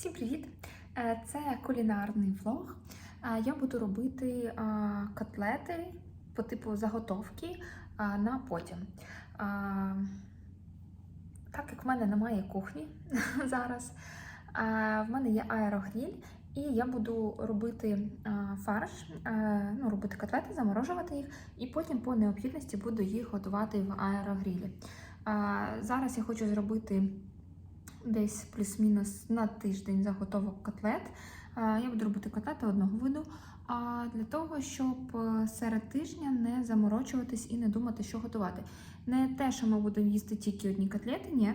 Всім привіт! Е, Це кулінарний влог. Е, Я буду робити котлети по типу заготовки на потім. Так як в мене немає кухні зараз, в мене є аерогріль, і я буду робити фарш, е, ну, робити котлети, заморожувати їх, і потім по необхідності буду їх готувати в аерогрілі. Зараз я хочу зробити десь плюс-мінус на тиждень заготовок котлет. Я буду робити котлети одного виду. А для того, щоб е, серед тижня не заморочуватись і не думати, що готувати. Не те, що ми будемо їсти тільки одні котлети, ні.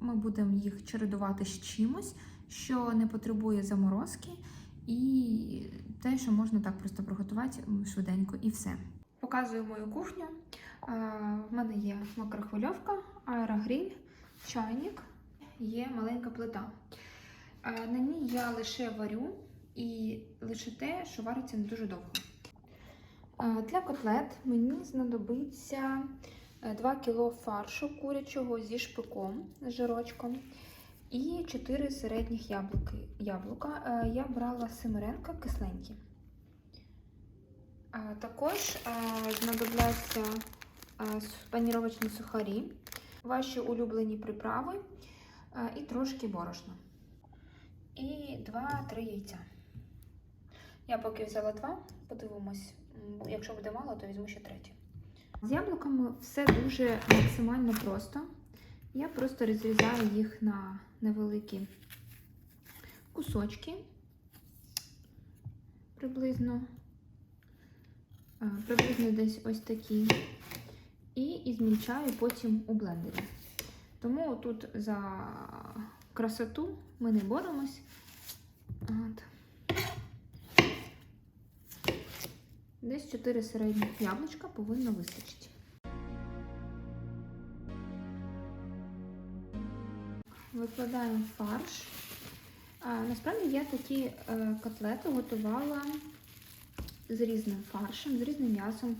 Ми будемо їх чередувати з чимось, що не потребує заморозки, і те, що можна так просто приготувати швиденько, і все. Показую мою кухню. В мене є микрохвильовка, аерогріль, чайник, є маленька плита. На ній я лише варю і лише те, що вариться не дуже довго. Для котлет мені знадобиться 2 кг фаршу курячого зі шпиком, з жирочком і 4 середніх яблуки, яблука. Е, Я брала семеренка кисленькі. Також е, знадобляться е, паніровочні сухарі, ваші улюблені приправи е, і трошки борошна. І 2-3 яйця. Я поки взяла два, подивимось. Якщо буде мало, то візьму ще третє. З яблуками все дуже максимально просто. Я просто розрізаю їх на невеликі кусочки, приблизно, приблизно десь ось такі. І ізмільчаю потім у блендері. Тому тут за красоту ми не боремось. От. Десь 4 середніх яблучка повинно вистачити. Викладаємо фарш. А, насправді я такі е, котлети готувала з різним фаршем, з різним м'ясом.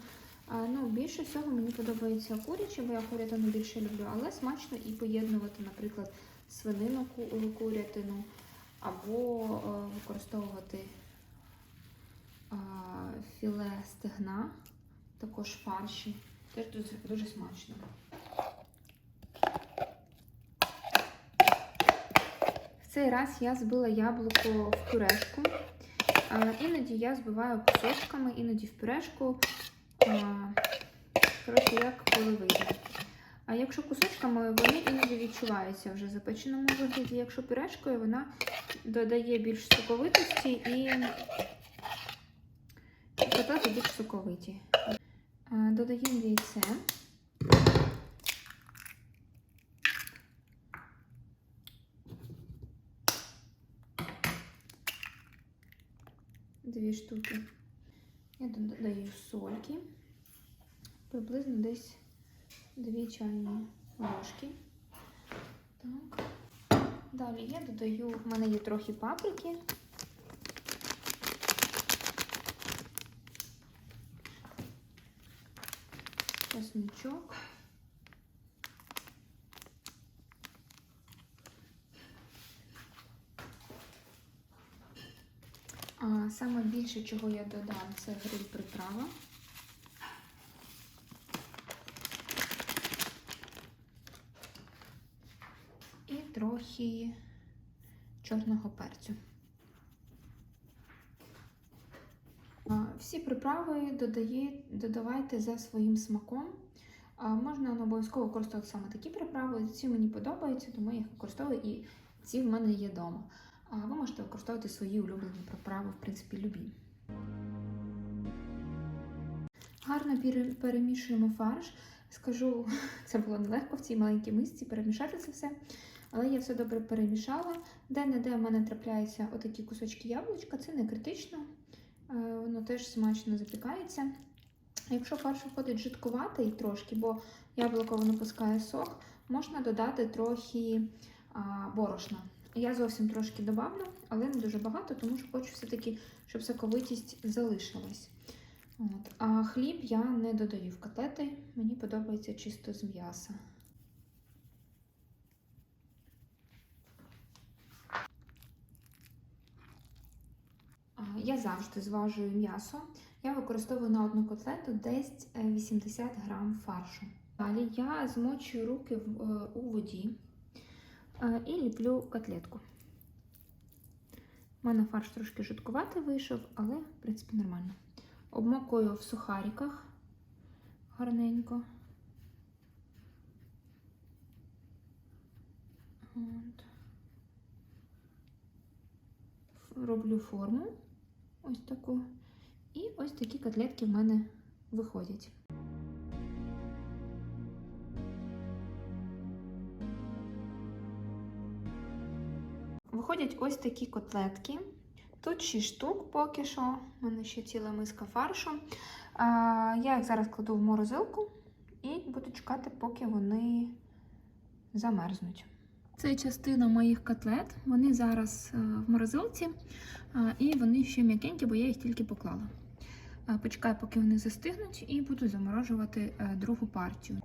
Ну, більше всього мені подобається куряче, бо я курятину більше люблю, але смачно і поєднувати, наприклад, свинину ку- курятину або е, використовувати філе стегна, також фарші. Теж дуже, дуже смачно. В цей раз я збила яблуко в пюрешку. Іноді я збиваю кусочками, іноді в пюрешку. Коротше, як коли вийде. А якщо кусочками, вони іноді відчуваються вже в запеченому вигляді. Якщо пюрешкою, вона додає більш соковитості і котлети більш соковиті. Додаємо яйце. Дві штуки. Я додаю сольки. Приблизно десь 2 чайні ложки. Так. Далі я додаю, в мене є трохи паприки. Чесничок. А саме більше, чого я додам, це гриль приправа. І трохи чорного перцю. Всі приправи додавайте за своїм смаком. Можна не обов'язково використовувати саме такі приправи. Ці мені подобаються, тому я їх використовую і ці в мене є вдома. Ви можете використовувати свої улюблені приправи, в принципі, любі. Гарно перемішуємо фарш. Скажу, це було нелегко в цій маленькій мисці перемішати це все. Але я все добре перемішала. Де-не-де в мене трапляються отакі кусочки яблучка, це не критично, Е, воно теж смачно запікається. Якщо фарш виходить жидкуватий трошки, бо яблуко воно пускає сок, можна додати трохи борошна. Я зовсім трошки добавлю, але не дуже багато, тому що хочу все-таки, щоб соковитість залишилась. От. А хліб я не додаю в котлети, мені подобається чисто з м'яса. Я завжди зважую м'ясо. Я використовую на одну котлету десь е, 80 грам фаршу. Далі я змочую руки е, у воді і ліплю котлетку. У мене фарш трошки жидкуватий вийшов, але в принципі нормально. Обмокую в сухариках гарненько. От. Роблю форму ось таку. І ось такі котлетки в мене виходять. Виходять ось такі котлетки. Тут 6 штук поки що. У мене ще ціла миска фаршу. А, я їх зараз кладу в морозилку і буду чекати, поки вони замерзнуть. Це частина моїх котлет. Вони зараз е, в морозилці, і вони ще м'якенькі, бо я їх тільки поклала. Почекаю, поки вони застигнуть, і буду заморожувати е, другу партію.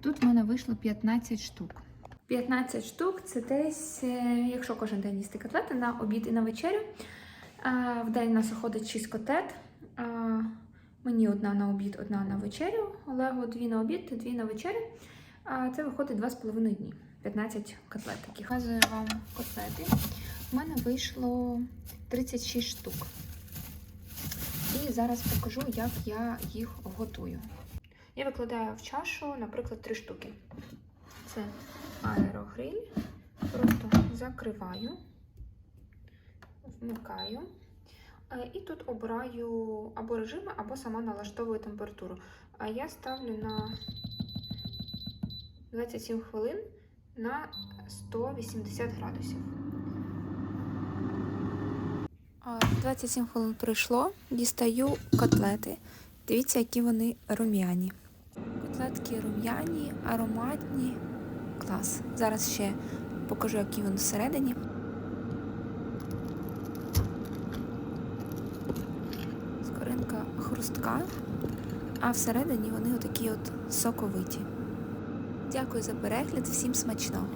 Тут в мене вийшло 15 штук. 15 штук це десь, е, якщо кожен день їсти котлети на обід і на вечерю. В день у нас виходить 6 котлет. Мені одна на обід, одна на вечерю. Олегу дві на обід, дві на вечерю. Це виходить 2,5 дні. 15 котлет таких. Показую вам котлети. У мене вийшло 36 штук. І зараз покажу, як я їх готую. Я викладаю в чашу, наприклад, 3 штуки. Це аерогриль. Просто закриваю, вмикаю. Е, І тут обираю або режими, або сама налаштовую температуру. А я ставлю на 27 хвилин на 180 градусів. 27 хвилин пройшло, дістаю котлети. Дивіться, які вони рум'яні. Котлетки рум'яні, ароматні. Клас. Зараз ще покажу, який він всередині. Скоринка хрустка, а всередині вони отакі от соковиті. Дякую за перегляд, всім смачного!